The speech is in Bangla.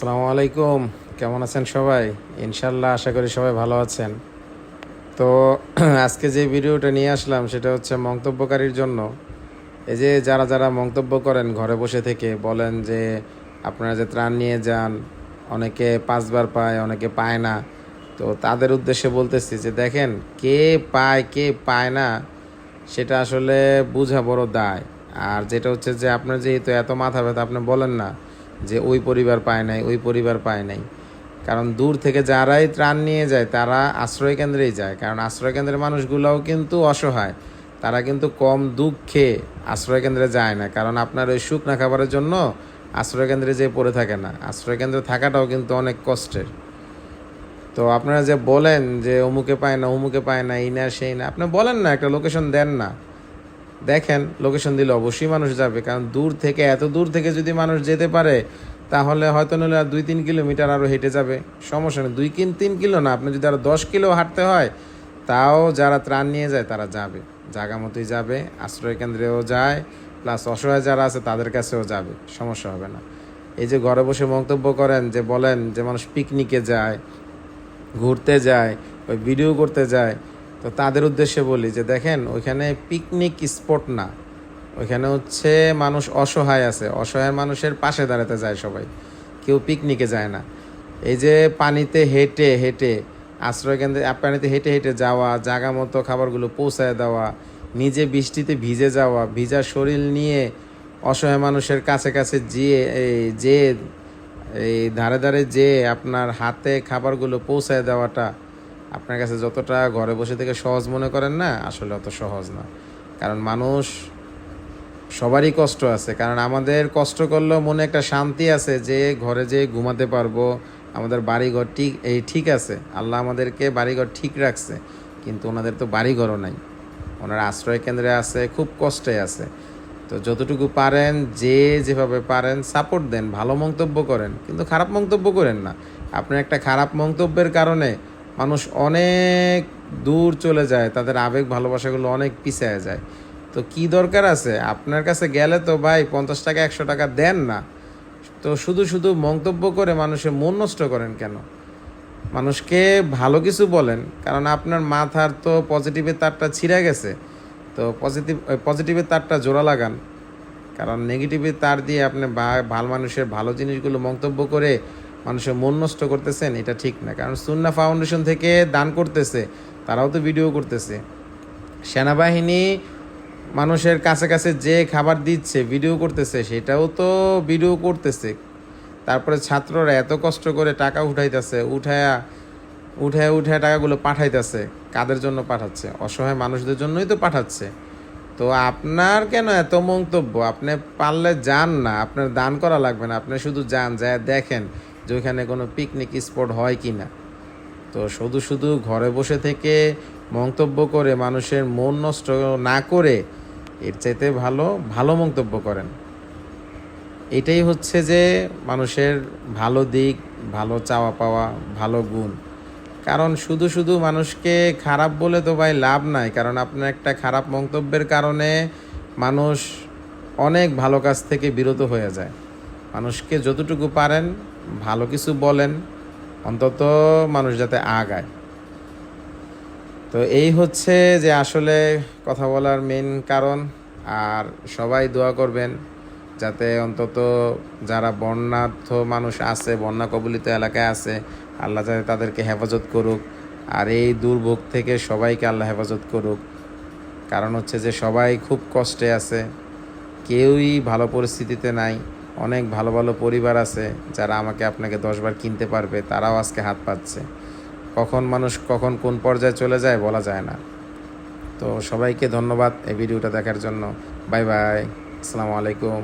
আসসালামু আলাইকুম। কেমন আছেন সবাই? ইনশাল্লাহ আশা করি সবাই ভালো আছেন। তো আজকে যে ভিডিওটা নিয়ে আসলাম সেটা হচ্ছে মন্তব্যকারীর জন্য। এই যে যারা যারা মন্তব্য করেন ঘরে বসে থেকে, বলেন যে আপনারা যে ত্রাণ নিয়ে যান, অনেকে পাঁচবার পায়, অনেকে পায় না। তো তাদের উদ্দেশ্যে বলতেছি যে দেখেন, কে পায় কে পায় না, সেটা আসলে বোঝা বড় দায়। আর যেটা হচ্ছে যে আপনার যেহেতু এত মাথা ব্যথা, আপনি বলেন না যে ওই পরিবার পায় নাই, ওই পরিবার পায় নাই। কারণ দূর থেকে যারাই ত্রাণ নিয়ে যায়, তারা আশ্রয় কেন্দ্রেই যায়। কারণ আশ্রয় কেন্দ্রের মানুষগুলোও কিন্তু অসহায়। তারা কিন্তু কম দুঃখে আশ্রয় কেন্দ্রে যায় না। কারণ আপনার ওই শুকনা খাবারের জন্য আশ্রয় কেন্দ্রে যে পড়ে থাকে না। আশ্রয় কেন্দ্রে থাকাটাও কিন্তু অনেক কষ্টের। তো আপনারা যে বলেন যে অমুকে পায় না, অমুকে পায় না, এই না, সেই না, আপনি বলেন না, একটা লোকেশন দেন না। দেখেন লোকেশন দিলে অবশ্যই মানুষ যাবে, কারণ দূর থেকে, এত দূর থেকে যদি মানুষ যেতে পারে, তাহলে হয়তো নইলে আর দুই তিন কিলোমিটার আরও হেঁটে যাবে। সমস্যা নেই দুই কিন তিন কিলো না, আপনি যদি আরও দশ কিলো হাঁটতে হয়, তাও যারা ত্রাণ নিয়ে যায়, তারা যাবে। জায়গা মতোই যাবে, আশ্রয় কেন্দ্রেও যায় প্লাস অসহায় যারা আছে, তাদের কাছেও যাবে, সমস্যা হবে না। এই যে ঘরে বসে মন্তব্য করেন, যে বলেন যে মানুষ পিকনিকে যায়, ঘুরতে যায়, ওই ভিডিও করতে যায় তো তাদের উদ্দেশ্যে বলি যে দেখেন, ওইখানে পিকনিক স্পট না। ওইখানে হচ্ছে মানুষ অসহায় আছে। অসহায় মানুষের পাশে দাঁড়াতে যায় সবাই। কেউ পিকনিকে যায় না। এই যে পানিতে হেঁটে হেঁটে, আশ্রয় কেন্দ্রে পানিতে হেঁটে হেঁটে যাওয়া, জাগা মতো খাবারগুলো পৌঁছায় দেওয়া, নিজে বৃষ্টিতে ভিজে যাওয়া, ভিজা শরীর নিয়ে অসহায় মানুষের কাছে কাছে যেয়ে যে এই ধারে ধারে যে আপনার হাতে খাবারগুলো পৌঁছায় দেওয়াটা আপনার কাছে যতটা ঘরে বসে থেকে সহজ মনে করেন না, আসলে অত সহজ না। কারণ মানুষ, সবারই কষ্ট আছে। কারণ আমাদের কষ্ট করলেও মনে একটা শান্তি আছে যে ঘরে যে ঘুমাতে পারব, আমাদের বাড়িঘর ঠিক, এই ঠিক আছে। আল্লাহ আমাদেরকে বাড়িঘর ঠিক রাখছে, কিন্তু ওনাদের তো বাড়িঘরও নাই। ওনারা আশ্রয় কেন্দ্রে আছে, খুব কষ্টে আছে। তো যতটুকু পারেন, যে যেভাবে পারেন, সাপোর্ট দেন, ভালো মন্তব্য করেন। কিন্তু খারাপ মন্তব্য করেন না। আপনার একটা খারাপ মন্তব্যের কারণে মানুষ অনেক দূর চলে যায়, তাদের আবেগ ভালোবাসাগুলো অনেক পিছিয়ে যায়। তো কি দরকার আছে? আপনার কাছে গেলে তো ভাই পঞ্চাশ টাকা, একশো টাকা দেন না। তো শুধু শুধু মন্তব্য করে মানুষের মন নষ্ট করেন কেন? মানুষকে ভালো কিছু বলেন, কারণ আপনার মাথার তো পজিটিভের তারটা ছিঁড়ে গেছে। তো পজিটিভ পজিটিভের তারটা জোড়া লাগান। কারণ নেগেটিভের তার দিয়ে আপনি ভালো মানুষের ভালো জিনিসগুলো মন্তব্য করে মানুষের মন নষ্ট করতেছেন, এটা ঠিক না। কারণ সুন্না ফাউন্ডেশন থেকে দান করতেছে, তারাও তো ভিডিও করতেছে। সেনাবাহিনী মানুষের কাছে কাছে যে খাবার দিচ্ছে, ভিডিও করতেছে, সেটাও তো ভিডিও করতেছে। তারপরে ছাত্ররা এত কষ্ট করে টাকা উঠাইতেছে, উঠায়া, উঠায় উঠায় টাকাগুলো পাঠাইতেছে, কাদের জন্য পাঠাচ্ছে? অসহায় মানুষদের জন্যই তো পাঠাচ্ছে। তো আপনার কেন এত মন্তব্য? আপনি পারলে যান না, আপনার দান করা লাগবে না, আপনি শুধু যান যায় দেখেন। যে ওইখানে কোনো পিকনিক স্পট হয় কি না তো শুধু শুধু ঘরে বসে থেকে মন্তব্য করে মানুষের মন নষ্ট না করে এর চাইতে ভালো ভালো মন্তব্য করেন। এটাই হচ্ছে যে মানুষের ভালো দিক, ভালো চাওয়া পাওয়া, ভালো গুণ। কারণ শুধু শুধু মানুষকে খারাপ বলে তো ভাই লাভ নাই, কারণ আপনার একটা খারাপ মন্তব্যের কারণে মানুষ অনেক ভালো কাজ থেকে বিরত হয়ে যায়। মানুষকে যতটুকু পারেন ভালো কিছু বলেন, অন্তত মানুষ যাতে আগায়। তো এই হচ্ছে যে আসলে কথা বলার মেন কারণ, আর সবাই দোয়া করবেন যাতে অন্তত যারা বন্যার্থ মানুষ আছে বন্যা কবলিত এলাকায় আছে, আল্লাহ যাতে তাদেরকে হেফাজত করুক, আর এই দুর্ভোগ থেকে সবাইকে আল্লাহ হেফাজত করুক। কারণ হচ্ছে যে সবাই খুব কষ্টে আছে, কেউই ভালো পরিস্থিতিতে নাই। অনেক ভালো ভালো পরিবার আছে যারা আমাকে আপনাকে দশবার কিনতে পারবে, তারাও আজকে হাত পাচ্ছে কখন মানুষ কখন কোন পর্যায়ে চলে যায় বলা যায় না। তো সবাইকে ধন্যবাদ এই ভিডিওটা দেখার জন্য। Bye bye. আসসালামু আলাইকুম।